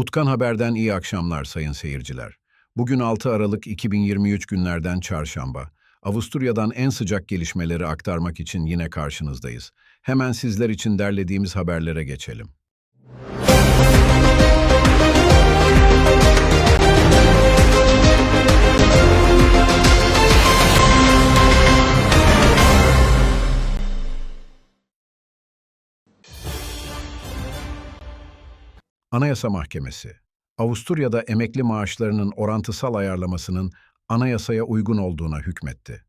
Utkan Haber'den iyi akşamlar sayın seyirciler. Bugün 6 Aralık 2023 günlerden çarşamba. Avusturya'dan en sıcak gelişmeleri aktarmak için yine karşınızdayız. Hemen sizler için derlediğimiz haberlere geçelim. Anayasa Mahkemesi, Avusturya'da emekli maaşlarının orantısal ayarlamasının anayasaya uygun olduğuna hükmetti.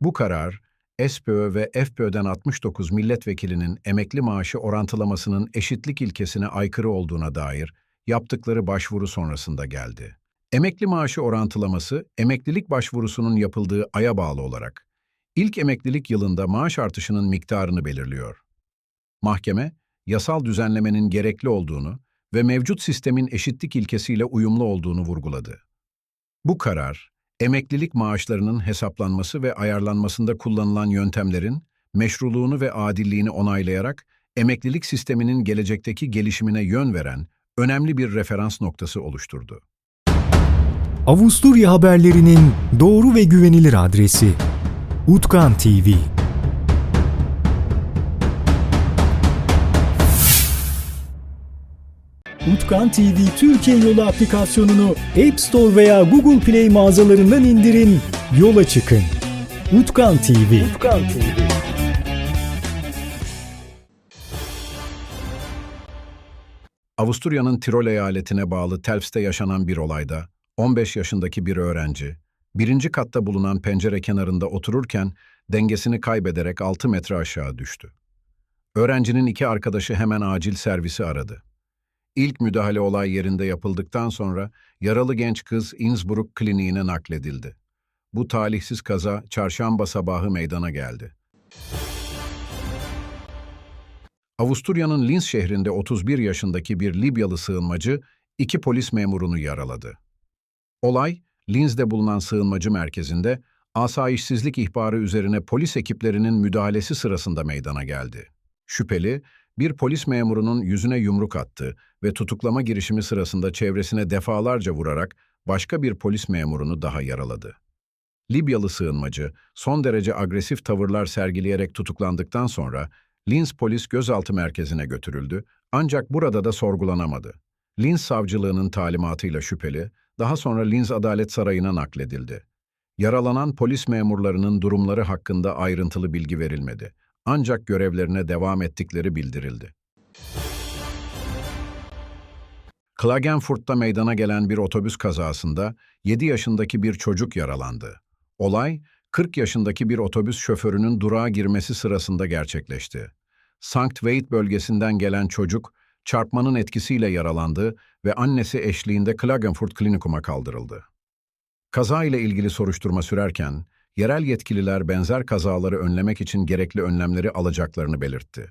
Bu karar, SPÖ ve FPÖ'den 69 milletvekilinin emekli maaşı orantılamasının eşitlik ilkesine aykırı olduğuna dair yaptıkları başvuru sonrasında geldi. Emekli maaşı orantılaması, emeklilik başvurusunun yapıldığı aya bağlı olarak, ilk emeklilik yılında maaş artışının miktarını belirliyor. Mahkeme, yasal düzenlemenin gerekli olduğunu ve mevcut sistemin eşitlik ilkesiyle uyumlu olduğunu vurguladı. Bu karar, emeklilik maaşlarının hesaplanması ve ayarlanmasında kullanılan yöntemlerin meşruluğunu ve adilliğini onaylayarak emeklilik sisteminin gelecekteki gelişimine yön veren önemli bir referans noktası oluşturdu. Avusturya haberlerinin doğru ve güvenilir adresi Utkan TV. Utkan TV Türkiye Yolu aplikasyonunu App Store veya Google Play mağazalarından indirin, yola çıkın. Utkan TV. Utkan TV. Avusturya'nın Tirol eyaletine bağlı Telfs'te yaşanan bir olayda 15 yaşındaki bir öğrenci, birinci katta bulunan pencere kenarında otururken dengesini kaybederek 6 metre aşağı düştü. Öğrencinin iki arkadaşı hemen acil servisi aradı. İlk müdahale olay yerinde yapıldıktan sonra yaralı genç kız Innsbruck kliniğine nakledildi. Bu talihsiz kaza çarşamba sabahı meydana geldi. Avusturya'nın Linz şehrinde 31 yaşındaki bir Libyalı sığınmacı iki polis memurunu yaraladı. Olay, Linz'de bulunan sığınmacı merkezinde asayişsizlik ihbarı üzerine polis ekiplerinin müdahalesi sırasında meydana geldi. Şüpheli, bir polis memurunun yüzüne yumruk attı ve tutuklama girişimi sırasında çevresine defalarca vurarak başka bir polis memurunu daha yaraladı. Libyalı sığınmacı son derece agresif tavırlar sergileyerek tutuklandıktan sonra Linz Polis Gözaltı Merkezi'ne götürüldü ancak burada da sorgulanamadı. Linz Savcılığı'nın talimatıyla şüpheli, daha sonra Linz Adalet Sarayı'na nakledildi. Yaralanan polis memurlarının durumları hakkında ayrıntılı bilgi verilmedi. Ancak görevlerine devam ettikleri bildirildi. Klagenfurt'ta meydana gelen bir otobüs kazasında 7 yaşındaki bir çocuk yaralandı. Olay, 40 yaşındaki bir otobüs şoförünün durağa girmesi sırasında gerçekleşti. Sankt Veit bölgesinden gelen çocuk, çarpmanın etkisiyle yaralandı ve annesi eşliğinde Klagenfurt Klinikum'a kaldırıldı. Kaza ile ilgili soruşturma sürerken, yerel yetkililer benzer kazaları önlemek için gerekli önlemleri alacaklarını belirtti.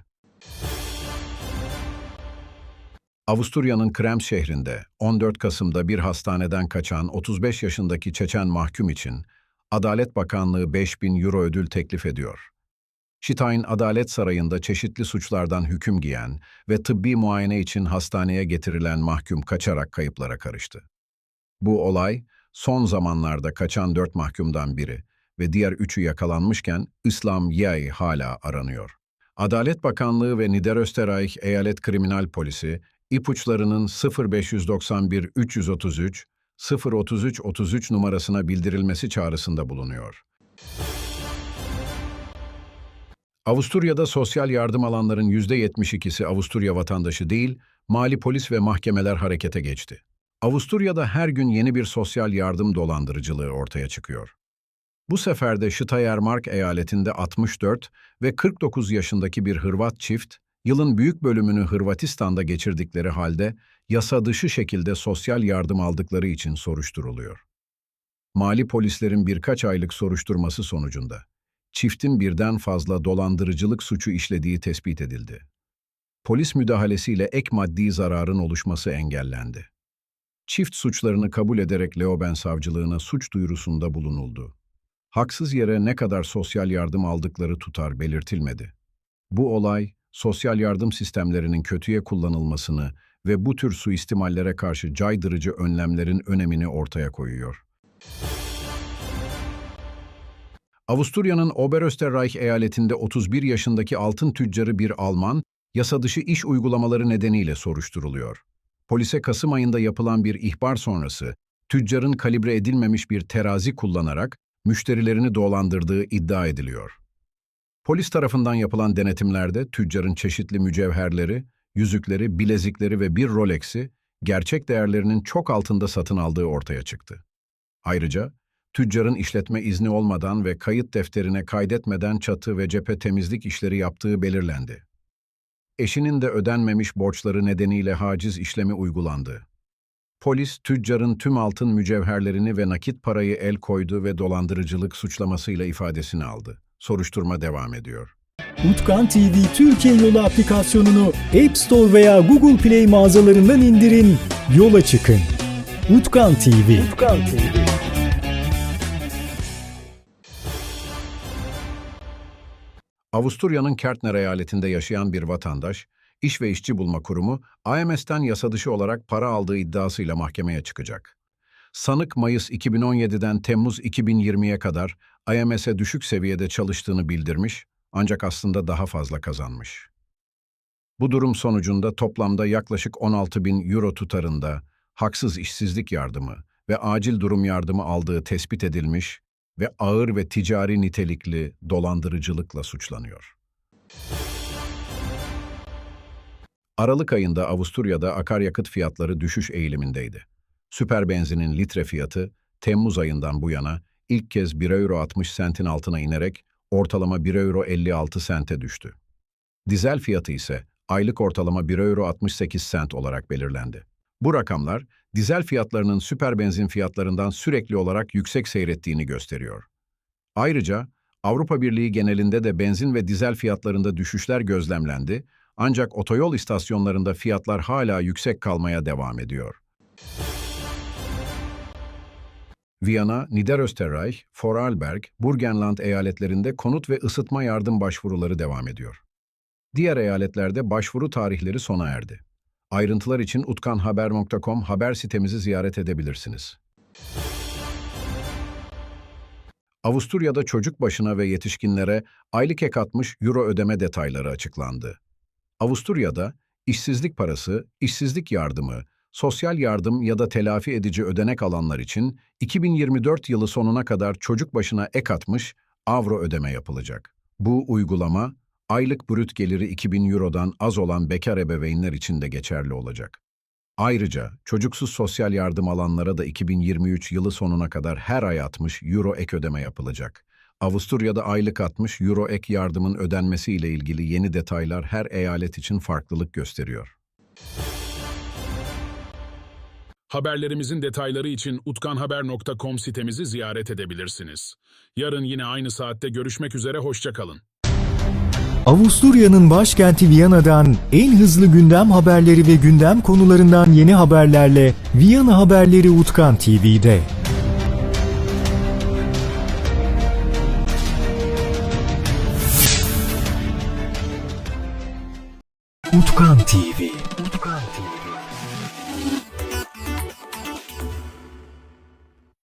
Avusturya'nın Krems şehrinde 14 Kasım'da bir hastaneden kaçan 35 yaşındaki Çeçen mahkum için Adalet Bakanlığı 5000 euro ödül teklif ediyor. Şitayn Adalet Sarayı'nda çeşitli suçlardan hüküm giyen ve tıbbi muayene için hastaneye getirilen mahkum kaçarak kayıplara karıştı. Bu olay, son zamanlarda kaçan dört mahkumdan biri ve diğer üçü yakalanmışken İslam Yay hala aranıyor. Adalet Bakanlığı ve Niederösterreich Eyalet Kriminal Polisi, ipuçlarının 0591 333 033 33 numarasına bildirilmesi çağrısında bulunuyor. Avusturya'da sosyal yardım alanların %72'si Avusturya vatandaşı değil, mali polis ve mahkemeler harekete geçti. Avusturya'da her gün yeni bir sosyal yardım dolandırıcılığı ortaya çıkıyor. Bu sefer de Steiermark eyaletinde 64 ve 49 yaşındaki bir Hırvat çift, yılın büyük bölümünü Hırvatistan'da geçirdikleri halde yasa dışı şekilde sosyal yardım aldıkları için soruşturuluyor. Mali polislerin birkaç aylık soruşturması sonucunda çiftin birden fazla dolandırıcılık suçu işlediği tespit edildi. Polis müdahalesiyle ek maddi zararın oluşması engellendi. Çift suçlarını kabul ederek Leoben savcılığına suç duyurusunda bulunuldu. Haksız yere ne kadar sosyal yardım aldıkları tutar belirtilmedi. Bu olay, sosyal yardım sistemlerinin kötüye kullanılmasını ve bu tür suistimallere karşı caydırıcı önlemlerin önemini ortaya koyuyor. Avusturya'nın Oberösterreich eyaletinde 31 yaşındaki altın tüccarı bir Alman, yasa dışı iş uygulamaları nedeniyle soruşturuluyor. Polise Kasım ayında yapılan bir ihbar sonrası, tüccarın kalibre edilmemiş bir terazi kullanarak müşterilerini dolandırdığı iddia ediliyor. Polis tarafından yapılan denetimlerde tüccarın çeşitli mücevherleri, yüzükleri, bilezikleri ve bir Rolex'i gerçek değerlerinin çok altında satın aldığı ortaya çıktı. Ayrıca tüccarın işletme izni olmadan ve kayıt defterine kaydetmeden çatı ve cephe temizlik işleri yaptığı belirlendi. Eşinin de ödenmemiş borçları nedeniyle haciz işlemi uygulandı. Polis, tüccarın tüm altın mücevherlerini ve nakit parayı el koydu ve dolandırıcılık suçlamasıyla ifadesini aldı. Soruşturma devam ediyor. Utkan TV Türkiye Yolu aplikasyonunu App Store veya Google Play mağazalarından indirin, yola çıkın. Utkan TV. Utkan TV. Avusturya'nın Kärntner eyaletinde yaşayan bir vatandaş, İş ve İşçi Bulma Kurumu, AMS'ten yasa dışı olarak para aldığı iddiasıyla mahkemeye çıkacak. Sanık Mayıs 2017'den Temmuz 2020'ye kadar AMS'e düşük seviyede çalıştığını bildirmiş ancak aslında daha fazla kazanmış. Bu durum sonucunda toplamda yaklaşık 16 bin euro tutarında haksız işsizlik yardımı ve acil durum yardımı aldığı tespit edilmiş ve ağır ve ticari nitelikli dolandırıcılıkla suçlanıyor. Aralık ayında Avusturya'da akaryakıt fiyatları düşüş eğilimindeydi. Süper benzinin litre fiyatı Temmuz ayından bu yana ilk kez 1 euro 60 sentin altına inerek ortalama 1 euro 56 sente düştü. Dizel fiyatı ise aylık ortalama 1 euro 68 sent olarak belirlendi. Bu rakamlar dizel fiyatlarının süper benzin fiyatlarından sürekli olarak yüksek seyrettiğini gösteriyor. Ayrıca Avrupa Birliği genelinde de benzin ve dizel fiyatlarında düşüşler gözlemlendi ancak otoyol istasyonlarında fiyatlar hala yüksek kalmaya devam ediyor. Viyana, Niederösterreich, Vorarlberg, Burgenland eyaletlerinde konut ve ısıtma yardım başvuruları devam ediyor. Diğer eyaletlerde başvuru tarihleri sona erdi. Ayrıntılar için utkanhaber.com haber sitemizi ziyaret edebilirsiniz. Avusturya'da çocuk başına ve yetişkinlere aylık ek 60 euro ödeme detayları açıklandı. Avusturya'da işsizlik parası, işsizlik yardımı, sosyal yardım ya da telafi edici ödenek alanlar için 2024 yılı sonuna kadar çocuk başına ek 60 avro ödeme yapılacak. Bu uygulama, aylık brüt geliri 2000 Euro'dan az olan bekar ebeveynler için de geçerli olacak. Ayrıca çocuksuz sosyal yardım alanlara da 2023 yılı sonuna kadar her ay 60 Euro ek ödeme yapılacak. Avusturya'da aylık 60 Euro ek yardımın ödenmesi ile ilgili yeni detaylar her eyalet için farklılık gösteriyor. Haberlerimizin detayları için utkanhaber.com sitemizi ziyaret edebilirsiniz. Yarın yine aynı saatte görüşmek üzere, hoşçakalın. Avusturya'nın başkenti Viyana'dan en hızlı gündem haberleri ve gündem konularından yeni haberlerle Viyana Haberleri Utkan TV'de. Utkan TV